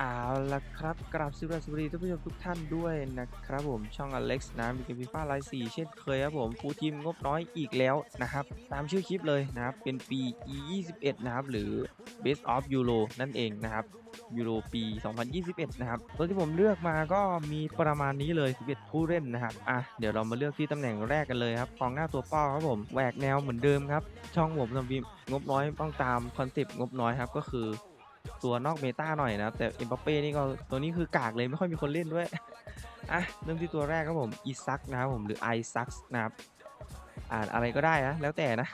เอาละครับ กราบสวัสดีท่านผู้ชมทุกท่านด้วยนะครับผมช่องอเล็กซ์นะมีเกมฟีฟ่าไลน์สี่เช่นเคยครับผมฟูทีมงบน้อยอีกแล้วนะครับ ตามชื่อคลิปเลยนะครับ เป็นปี E 2 1 นะครับ หรือ Best of Euro นั่นเองนะครับยูโรปี 2021 นะครับ ตัวที่ผมเลือกมาก็มีประมาณนี้เลย 11 ผู้เล่นนะครับ อะ เดี๋ยวเรามาเลือกที่ตำแหน่งแรกกันเลยครับกองหน้าตัวป้าครับผม แหวกแนวเหมือนเดิมครับ ช่องผมทำบีงบน้อยต้องตามคอนเซปต์งบน้อยครับ ก็คือ ตัวนอกเมตาหน่อยนะครับ แต่เอ็มบัปเป้นี่ก็ตัวนี้คือกากเลยไม่ค่อยมีคนเล่นด้วย อะ เริ่มที่ตัวแรกครับผมอีซักนะครับผมหรือไอซักนะครับ อ่านอะไรก็ได้นะ แล้วแต่นะ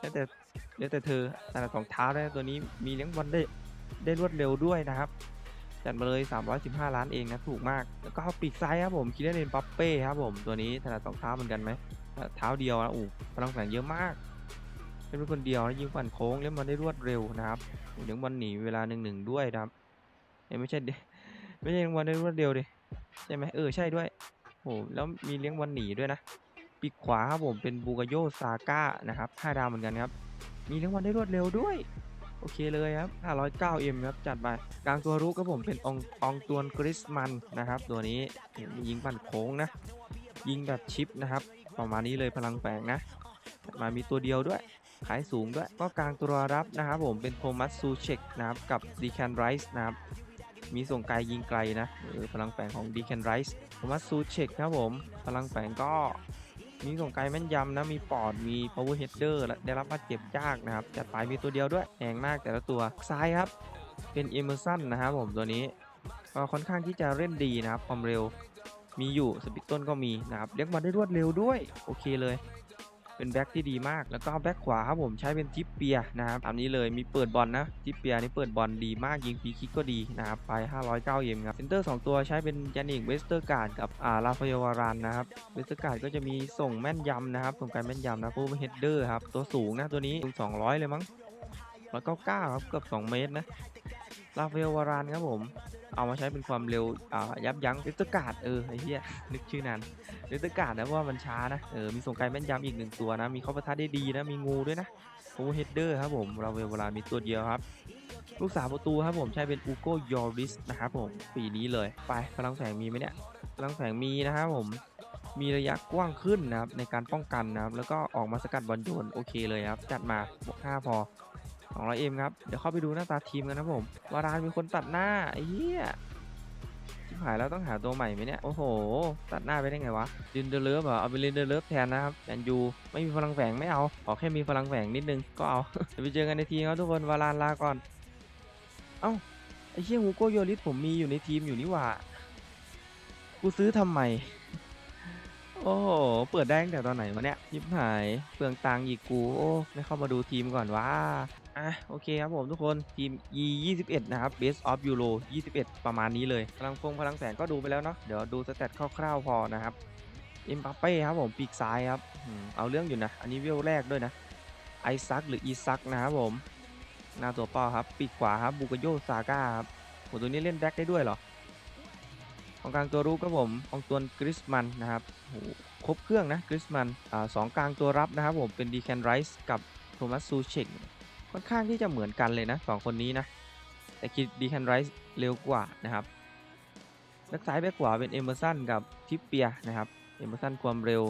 แล้วแต่แล้วแต่เธอแต่ละสองเท้าได้ตัวนี้มีเลี้ยงบอลได้ได้รวดเร็วด้วยนะครับจัดมาเลย 315 ล้านเองนะถูกมาก แล้วก็ปีกซ้ายครับผมคิดได้เป็นปัปเป้ครับผมตัวนี้ถนัดสองเท้าเหมือนกันไหมเท้าเดียวนะอู้พลังแฝงเยอะมาก เล่นเป็นคนเดียวยิงฝันโค้งเล่นบอลได้รวดเร็วนะครับเลี้ยงบอลหนีเวลาหนึ่งหนึ่งด้วยนะครับไม่ใช่ไม่ใช่เลี้ยงบอลได้รวดเร็วดิใช่ไหมเออใช่ด้วยโอ้แล้วมีเลี้ยงบอลหนีด้วยนะปีกขวาครับผมเป็นบูกาโยซาก้านะครับ5ดาวเหมือนกันครับ มีเลี้ยงบอลได้รวดเร็วด้วยโอเคเลยครับ 509M ครับ จัดไป กลางตัวรุกครับผมเป็นององตวนกริสมันนะครับ ตัวนี้ยิงปั่นโค้งนะ ยิงแบบชิปนะครับ ประมาณนี้เลยพลังแฝงนะ มามีตัวเดียวด้วย ขายสูงด้วย ก็กลางตัวรับนะครับผมเป็นโทมัสซูเชกนะครับกับดีแคนไรส์นะครับมีส่งไกลยิงไกลนะพลังแฝงของดีแคนไรส์โทมัสซูเชกครับผมพลังแฝงก็มีส่งไกลแม่นยำนะ มีปอด มี power header และได้รับบาดเจ็บยากนะครับ จัดไปมีตัวเดียวด้วยแพงมากแต่ละตัว ซ้ายครับ เป็นเอเมอร์สันนะครับผมตัวนี้ ก็ค่อนข้างที่จะเล่นดีนะครับ ความเร็ว มีอยู่ สปิดต้นก็มีนะครับ เลี้ยงบอลได้รวดเร็วด้วย โอเคเลย เป็นแบ็คที่ดีมาก แล้วก็แบ็คขวาครับผมใช้เป็นทิปเปียนะครับตามนี้เลยมีเปิดบอลนะทิปเปียนี่เปิดบอลดีมากยิงฟรีคิกก็ดีนะครับไป 509เอ็มครับเซนเตอร์ 2 ตัวใช้เป็นยานิกเวสเตอร์การ์ดกับอ่าลาฟายวารานนะครับเวสเตอร์การ์ดก็จะมีส่งแม่นยำนะครับส่งการแม่นยำนะผู้เฮดเดอร์ครับตัวสูงนะตัวนี้สูง200 เลยมั้ง199ครับเกือบ 2 เมตรนะ ลาเยลวารานครับผม เอามาใช้เป็นความเร็วยับยั้งเวสเตรการ์ดเออไอ้เหี้ยนึกชื่อนานเวสเตรการ์ดนะว่ามันช้านะเออมีส่งไกลแม่นยำอีกหนึ่งตัวนะ มีเข้าประทัดได้ดีนะ มีงูด้วยนะโอเฮดเดอร์ครับผมเราเวลารามีตัวเดียวครับ ลูกสาวประตูครับผมใช้เป็นอูโกยอริสนะครับผมปีนี้เลยไปพลังแสงมีไหมเนี่ยพลังแสงมีนะครับผมมีระยะกว้างขึ้นนะครับในการป้องกันนะครับแล้วก็ออกมาสกัดบอลโยนโอเคเลยครับ จัดมาบวก5พอ 200เอ็มครับ เดี๋ยวเข้าไปดูหน้าตาทีมกันนะผมวารานมีคนตัดหน้าไอ้เหี้ยชิบหายแล้วต้องหาตัวใหม่ไหมเนี่ย โอ้โห ตัดหน้าไปได้ไงวะลินเดเลฟเหรอเอาไปลินเดเลฟแทนนะครับแมนยูไม่มีพลังแฝงไม่เอา ขอแค่มีพลังแฝงนิดนึงก็เอา เดี๋ยวไปเจอกันในทีมครับทุกคนวาลานลาก่อน เอ้าไอ้เชี่ยฮูโกโยริสผมมีอยู่ในทีมอยู่นี่หว่า กูซื้อทำไม โอ้โห เปิดได้ตั้งแต่ตอนไหนวะเนี่ยยิบหายเปลืองตังค์อีกกู โอ้ ไม่เข้ามาดูทีมก่อนว่า อะโอเคครับผมทุกคนทีม E 21นะครับ Base of Euro 21 ประมาณนี้เลย พลังฟงพลังแสงก็ดูไปแล้วเนาะเดี๋ยวดูสเตตคร่าวๆพอนะครับเอ็มบัปเป้ครับผมปีกซ้ายครับเอาเรื่องอยู่นะ อันนี้เวลแรกด้วยนะไอซักหรืออีซักนะครับผมหน้าตัวเป้าครับ ปีกขวาครับบูกโยซาก้าครับโหตัวนี้เล่นแบ็คได้ด้วยเหรอของกลางตัวรุกครับผมของตัวกริสมันนะครับโหครบเครื่องนะกริสมันอ่าสองกลางตัวรับนะครับผมเป็นดีแคนไรส์กับโทมัสซูเชก ค่อนข้างที่จะเหมือนกันเลยนะสองคนนี้นะแต่คิดดีแคนไรส์เร็วกว่านะครับแบ็กซ้ายแบ็กขวาเป็นเอเมอร์สันกับทิปเปียนะครับเอเมอร์สันความเร็ว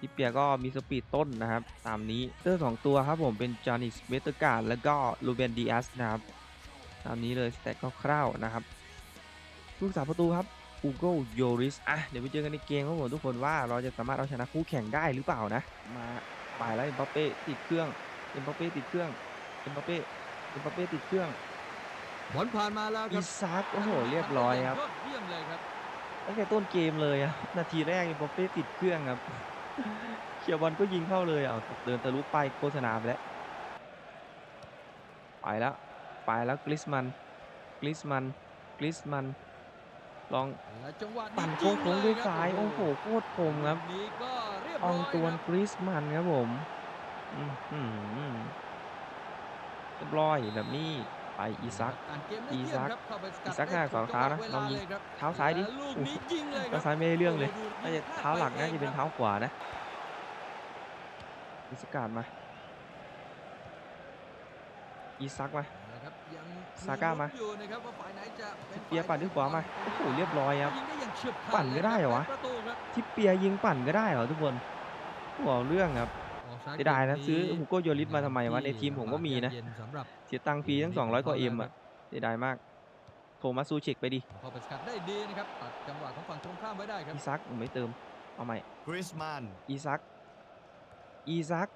ทิปเปียก็มีสปีดต้นนะครับ ตามนี้เตอร์สองตัวครับผมเป็นจอห์นิสเวสต์การ์ดแล้วก็ลูเบนดีอัสนะครับตามนี้เลยสแต็กคร่าวๆนะครับลูกสาประตูครับอูโกโยริสอะเดี๋ยวไปเจอกันในเกมครับผมทุกคนว่าเราจะสามารถเอาชนะคู่แข่งได้หรือเปล่านะ มาไปแล้วเอ็มบัปเป้ติดเครื่องเอ็มบัปเป้ติดเครื่อง เอ็มบัปเป้เอ็มบัปเป้ติดเครื่องผลผ่านมาแล้วคอีรับซักโอ้โหเรียบร้อยครับ ยอดเยี่ยมเลยครับตั้งแต่ต้นเกมเลยอะนาทีแรกเอ็มบัปเป้ติดเครื่องครับเขียวบอลก็ยิงเข้าเลยอะเดินทะลุไปโฆษณาไปแล้วไปแล้วไปแล้วกลิสมันกลิสมันกลิสมัน ลองและจังหวะปั่นยิโค้งงๆด้วยเลซ้ายโอ้โหโคตรคมครับลูกนี้ก็เรียบอร้อองยตวนครับกริสมันครับผมอืมอืม เรียบร้อยแบบนี้ไปอีซักอ่านเกมได้อีเยี่ยมซักครับเข้าไปสกัดอีซักหน้าได้สองถูกเท้านะจังหวลองยิงวลครับเท้าซ้ายดิและลูกนี้ยิงเลยคเท้ารับซ้ายไม่ได้เรื่องเลยโโดูน่าจะเท้าหลักน่าจะเป็นเท้าขวานะอีสกาดมา อีซักมานะครับยังซาก้ามาลุ้นอยู่นะครับว่าฝ่ายไหนจะเป็นเปียปั่นด้วยขวามาโอ้โหเรียบร้อยครับยิงได้อย่างเฉียบขาดปั่นก็ได้เหรอวะลยคบประตูครับที่เปียยิงปั่นก็ได้เหรอทุกคนหัวเรื่องครับออกซ้ เสียดายนะเกมซื้อฮูโกโยริสมาทำไมวะในทีมผมก็มีนะเย็สำหรับเสียตังค์ฟรีตั้ง 200 กว่าเอ็มอะเสียดายมาก โทมัสซูเช็คไปดิเข้าไปสกัดได้ดีนะครับตัดจังหวะของฝั่งตรงข้ามไว้ได้ครับอีซักผมไม่เติมเอาใหม่กริสมันอีซักอีซัก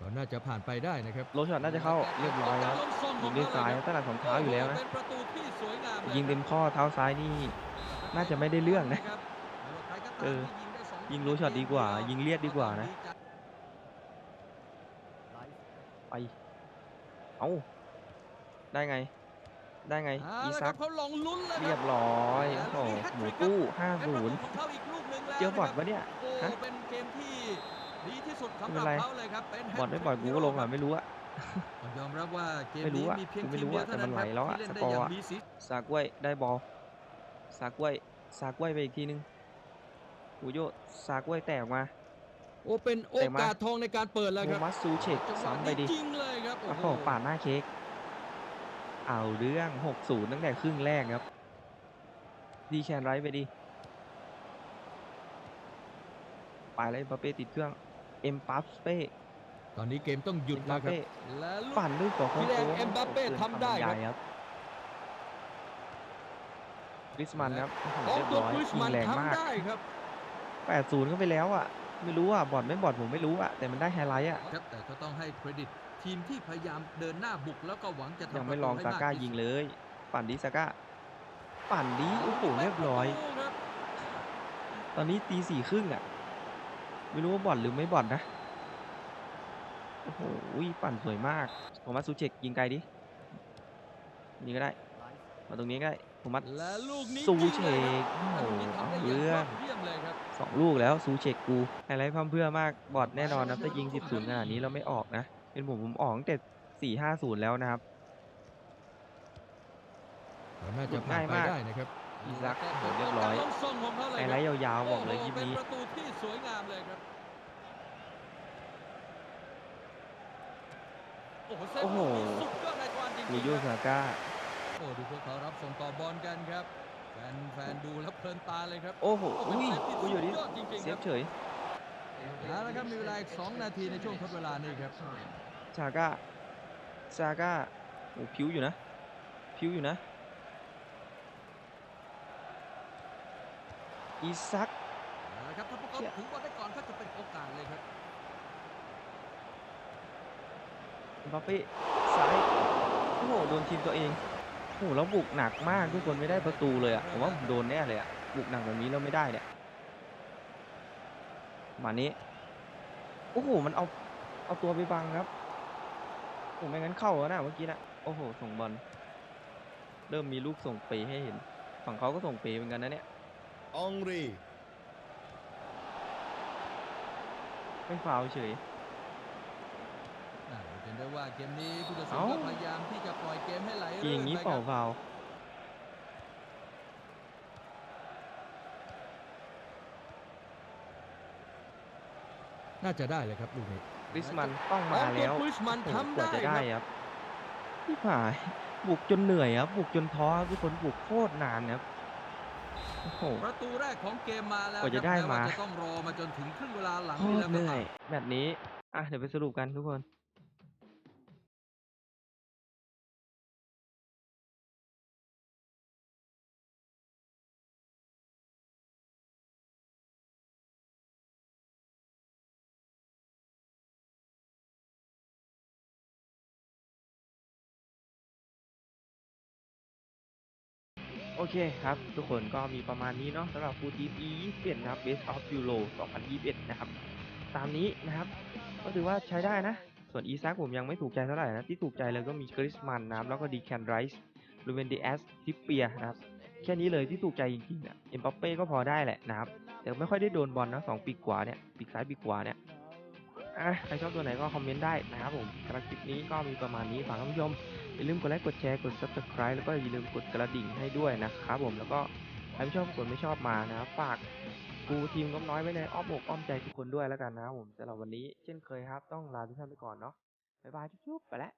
ก็น่าจะผ่านไปได้นะครับโรช็อตน่าจะเข้าเรียบร้อยแล้วยิงด้วยซ้ายตั้งแต่สองเท้าอยู่แล้วนะเป็นประตูที่สวยงามลยิงเต็มข้อเท้าซ้ายนี่น่าจะไม่ได้เรื่องนะครับไม่ว่าใครก็ตามเออที่ยิงได้สองยิงรู้ช็อตดีกว่า ยิงเลียดดีกว่านะ ไป เอาได้ไง ได้ไงเอาอีละคซัรักบเขาลองลุ้นเลยเรียบครับร้อยโอ้โหหมูตู้เป็นประตู50ของเขาอีกลูกหนึ่งแล้วเจอบอทนะคปะเนี่ยโอ้ฮะเป็นเกมที่ดีที่สุดสำหไม่รับเป็นไรเขาเลยครับเป็นบอดไม่บอดกูก็ลงอะไม่รู้อะต้องยอมรับว่าเกมไม่รู้นี้อะมีเพียงกูไม่ทีมรู้เดียวอะเท่านั้นแต่มันไหลแล้วอะที่เล่นสได้กอร์อย่างอะมีสีสากล้วยได้บอลสากล้วยสากล้วยไปอีกทีนึงอูโยสากล้วยแตกออกมา โอ้เป็นโอเตะมากาสทองในการเปิดแล้วโทครับมัสซูเชกจังหวะซ้ำไปนี้ดิจริงเลยครับโอ้โหปาดหน้าเค้กเอาเรื่อง 6-0 ตั้งแต่ครึ่งแรกครับ ดีแคนไรท์ไปดิไปเลยปาเป้ติดเครื่อง เอ็มปัสเป้ ตอนนี้เกมต้องหยุดเอ็มแล้ปาวครับเป้และลูกปั่นด้วยหัวโค้งพี่แดงโค้งเอ็มบัปเป้กินทำได้วามบรรยายครับกริสมันครับโอ้โหของเรียบตัวร้อยคริสยิมันงแรงมากทำได้ครับ8-0ก็ไปแล้วอะ ไม่รู้อะบอดไม่บอดผมไม่รู้อะแต่มันได้ไฮไลท์อะครับแต่ก็ต้องให้เครดิตทีมที่พยายามเดินหน้าบุกแล้วก็หวังจะทำยังไม่ประตูลองให้ซาก้ามที่ยิงสุดเลย ปั่นดิซาก้าปั่นดิโอ้โหเรียบร้อยประตูครับตอนนี้ตีสี่ครึ่งอะ ไม่รู้ว่าบอดหรือไม่บอดนะโอ้โหปั่นสวยมากโทมัสซูเชกยิงไกลดิยิงก็ได้ มาตรงนี้ก็ได้ โทมัสและลูกนี้ซูยิงเชเลยคกรับโอ้โหลูกนี้ทำได้เรื่ย่างอยงอดเยี่ยมเลยครับสองลูกแล้วซูเชกกูไฮไลท์พัมเพื่อมากบอดแน่นอนนะถ้ายิง 10 0ขนาดนี้เราไม่ออกนะ เป็นผมผมออกตั้งแต่4 5 0 แล้วนะครับน่าจะผ่านง่ายไปมากได้นะครับอีซักแล้วโอ้โหเรียบร้อยการลงส่งของเขาเลยไฮคไลรับท์ยาวๆบอกเลยคลิปโอ้โหนี้เป็นประตูที่สวยงามเลยครับโอ้โหเซฟโอ้โหลูกนี้สุดยอดนายทวารจริงลูๆโยครับซาก้า โอ้ดูพวกเขารับส่งต่อบอลกันครับ แฟนแฟนดูแล้วเพลินตาเลยครับโอ้โหโอ้เป็อุ้นยเซฟที่กูอยู่ดิสุดยอดจริงเซๆครัฟบเฉยเอาละครับมีเวลาอีก2นาทีในช่วงทดเวลานี่ครับซาก้าซาก้าโอ้ผิวอยู่นะ ผิวอยู่นะอีซักเอาละครับถ้าพวกเขาเชี่ยถึงบอลได้ก่อนก็จะเป็นโอกาสเลยครับเอ็มบัปเป้ซ้ายโอ้โหโดนทีมตัวเอง โอ้โหแล้วบุกหนักมากทุกคนไม่ได้ประตูเลยอะผมว่าผมโดนแน่เลยอะบุกหนักแบบนี้แล้วไม่ได้เนี่ยมานี้โอ้โหมันเอาเอาตัวไปบังครับโอ้ไม่งั้นเข้าแล้วนะเมื่อกี้นะโอ้โหส่งบอลเริ่มมีลูกส่งเปให้เห็น ฝั่งเขาก็ส่งเปเหมือนกันนะเนี่ยอองรีไม่ฟาวล์เฉยอ่าเป็นได้ว่าเกมนี้ผู้ตัดสินเอ้าก็พยายามที่จะปล่อยเกมให้ไหล ยิรื่งนนี้ไปเปล่าครับฟาวล์น่าจะได้เลยครับลูกนี้กริสมันต้องมาแล้วคริสมันโอ้โหทำกว่าได้จะคได้รับครับพี่ผายบุกจนเหนื่อยครับบุกจนท้อครับทุกคนบุกโคตรนานครับโอ้โหประตูแรกของเกมมาแล้วกว่าจะครับได้แว่มาจะต้องรอมาจนถึงครึ่งเวลาหลังโคนี่ตแล้รวเหก็นื่อตายมแบบนี้อะเดี๋ยวไปสรุปกันทุกคน โอเคครับ ทุกคนก็มีประมาณนี้เนาะสำหรับฟูลทีม E21 นะครับ Best of Euro 2021 นะครับ ตามนี้นะครับ ก็ถือว่าใช้ได้นะ ส่วนอีซักผมยังไม่ถูกใจเท่าไหร่นะ ที่ถูกใจเลยก็มีกริสมันนะครับแล้วก็ดีแคนไรส์ลูเวนดีแอสทิปเปียนะครับ แค่นี้เลยที่ถูกใจจริงๆอะเอ็มบัปเป้ก็พอได้แหละนะครับ แต่ไม่ค่อยได้โดนบอลนะสองปีกขวาเนี่ยปีกซ้ายปีกขวาเนี่ยใครชอบตัวไหนก็คอมเมนต์ได้นะครับผมสำหรับคลิปนี้ก็มีประมาณนี้ฝากท่านผู้ชม อย่าลืมกดไลค์กดแชร์กด subscribe แล้วก็อย่าลืมกดกระดิ่งให้ด้วยนะครับผมแล้วก็ใครไม่ชอบกดไม่ชอบมานะฝากกูทีมก็น้อยไว้ในอ้อมอกอ้อมใจทุกคนด้วยแล้วกันนะครับผมสำหรับวันนี้เช่นเคยครับ ต้องลาทุกท่านไปก่อนเนาะบ๊ายบายจุ๊บๆไปแล้ว